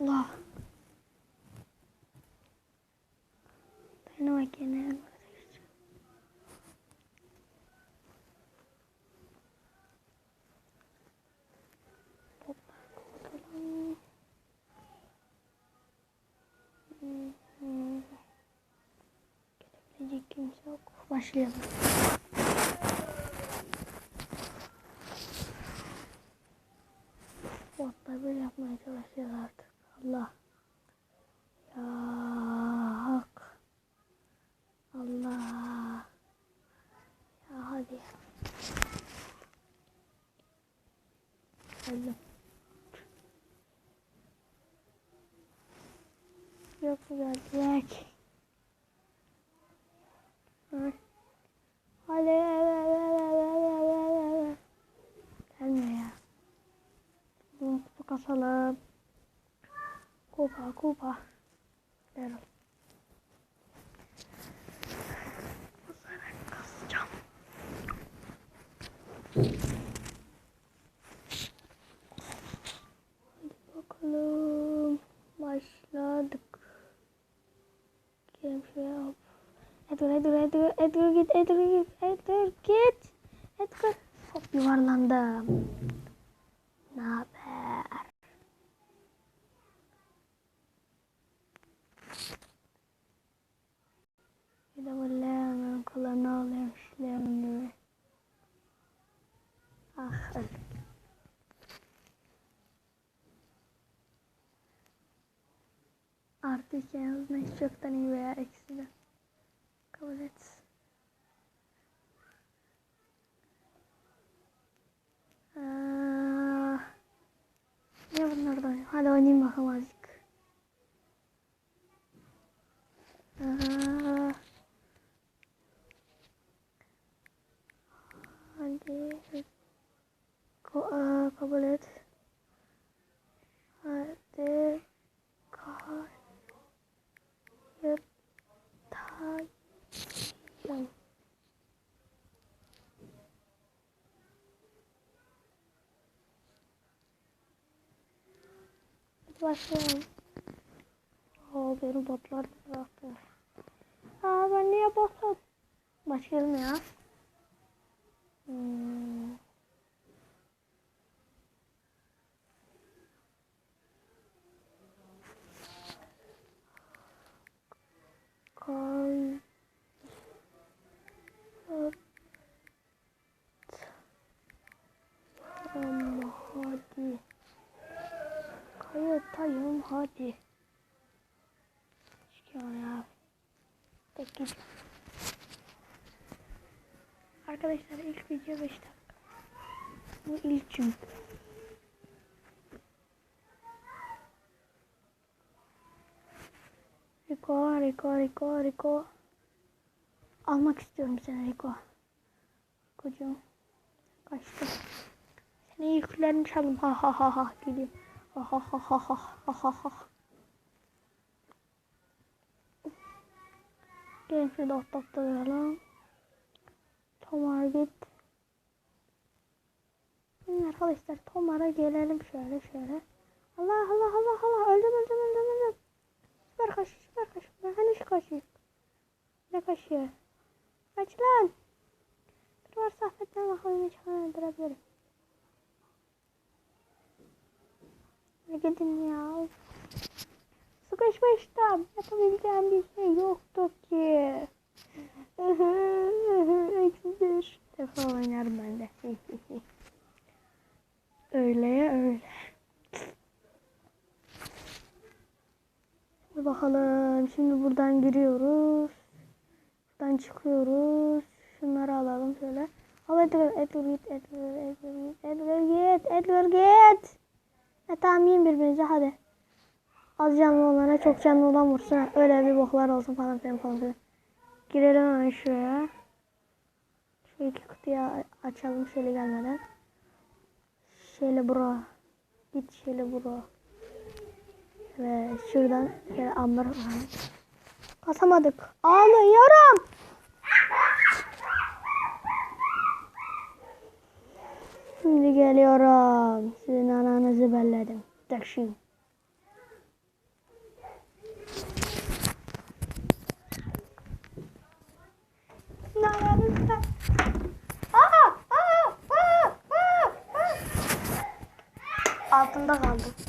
Allah. Hı hı. Gelebilecek kimse yok. Başlayalım. Botlar böyle yapmaya çalışıyor artık. Allah. Ya hak. Allah. Ya hadi. Geldim. Yok mu gelecek? Hadi. Gelme ya. Bunu kupa kasalım. Kupa kupa. Ver ol. Bu sefer kasacağım. Hadi bakalım. Başladık. Gelin şuraya hop. Edgar, Edgar, Edgar, Edgar git, Edgar git, Edgar git. Edgar. Hop yuvarlandım. Ne haber? Bir de böyle hemen kollarını alayım işlerini. Ah öldüm. Artık yalnız ne çoktan iyi veya eksiden. Kabul et. Aa, ne bunlardan? Hadi oynayayım bakalım azıcık. Aa, hadi. Ko aa, kabul et. Hadi. Kayıtayım. Hadi başlayalım. Aa, benim botlar bıraktı. Aa, ben niye botum? Başlayalım ya. Hmm. Ama hadi. Kayıtayım hadi. Çıkıyor ya. Peki. Arkadaşlar ilk video 5 dakika. Bu ilkim. Rico, Rico, Rico, Rico. Almak istiyorum seni Rico. Kocuğum. Kaçtı. Senin yüklerini çaldım. Ha ha ha ha. Güleyim. Ha ha ha ha ha ha ha ha. Gelin şurada otlatta duralım. Tomar git. Şimdi arkadaşlar Tomar'a gelelim şöyle şöyle. Allah Allah Allah Allah öldüm öldüm öldüm öldüm. Süper kaç süper kaç. Ben hani şu kaçayım. Ne kaçıyor? Kaç lan. Bir var sahbetten bakalım hiç hemen öldürebilirim. Ne gidin ya. Sıkışmıştım. Yapabileceğim bir şey yoktu ki. Eksi bir defa oynarım ben de. öyle ya öyle. Hadi bakalım. Şimdi buradan giriyoruz. Buradan çıkıyoruz. Şunları alalım şöyle. Al Edgar, Edgar git, Edgar, Edgar git, Edgar git, Edgar git. E tamam yiyin birbirinize hadi. Az canlı olana çok canlı olan vursun. Öyle bir boklar olsun falan filan falan filan. Girelim hemen şuraya. Şu iki kutuyu açalım şöyle gelmeden. Şöyle bura. Git şöyle bura. Ve şuradan şöyle ambar Basamadık. Ağlıyorum. Şimdi geliyorum. Sizin ananızı belledim. Taşıyım. Altında kaldım.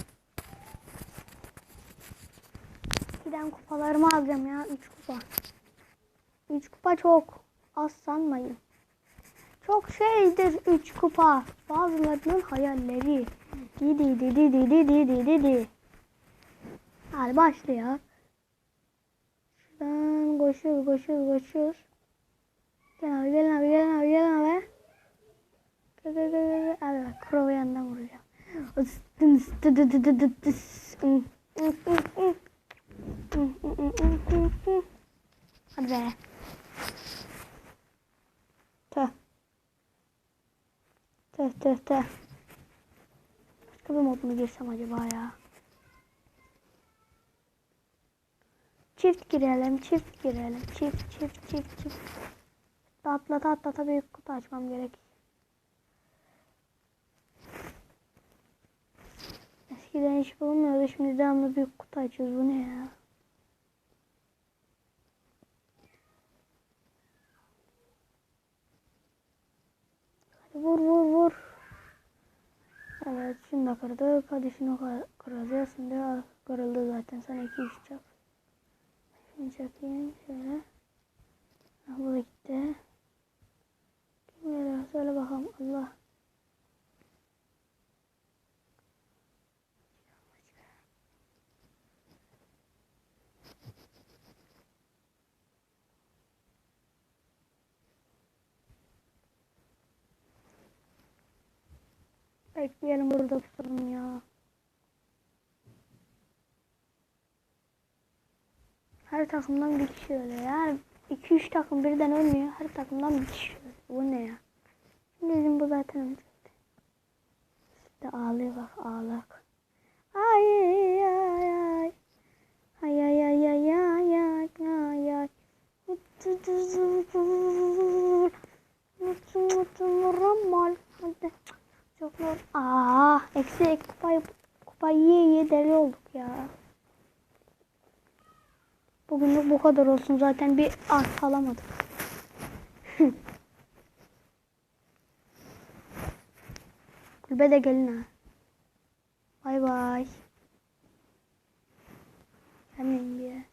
Kupalarımı alacağım ya. 3 kupa. 3 kupa çok. Az sanmayın. Çok şeydir 3 kupa. Bazılarının hayalleri. Didi didi didi didi didi. Hadi başlıyor. Şuradan koşuyoruz koşuyoruz koşuyoruz. Gel abi gel abi gel abi gel abi. Gel gel gel gel. Hadi bak krovu yandan vuracağım. Hadi be. Tüh. Tüh tüh tüh. Başka bir mod mu girsem acaba ya? Çift girelim, çift girelim. Çift, çift, çift, çift. Atlata atlata büyük kutu açmam gerek. Eskiden hiç bulunmuyordu. Şimdi devamlı büyük kutu açıyoruz. Bu ne ya? Vur vur vur. Evet şunu da kırdık. Hadi şunu kır- kıracağız. Şimdi kırıldı zaten. Sana iki üç çap. Şunu çakayım şöyle. Ha, bu da gitti. Kim geliyor? Söyle bakalım. Allah. Bekleyelim burada tutalım ya. Her takımdan bir kişi ölüyor. Yani 2-3 takım birden ölmüyor. Her takımdan bir kişi ölüyor. Bu ne ya? Şimdi bizim bu zaten ölecekti. İşte ağlıyor bak ağlak. Ay ay ay ay. Ay ay ay ay ay ay ay ay. Mutlu mutlu muramal. Hadi. Çok zor. Aa, eksi, eksi kupayı, kupayı yiye yiye deli olduk ya. Bugünlük bu kadar olsun. Zaten bir artı alamadık. Kulübe de gelin ha. Bay bay. Hemen bir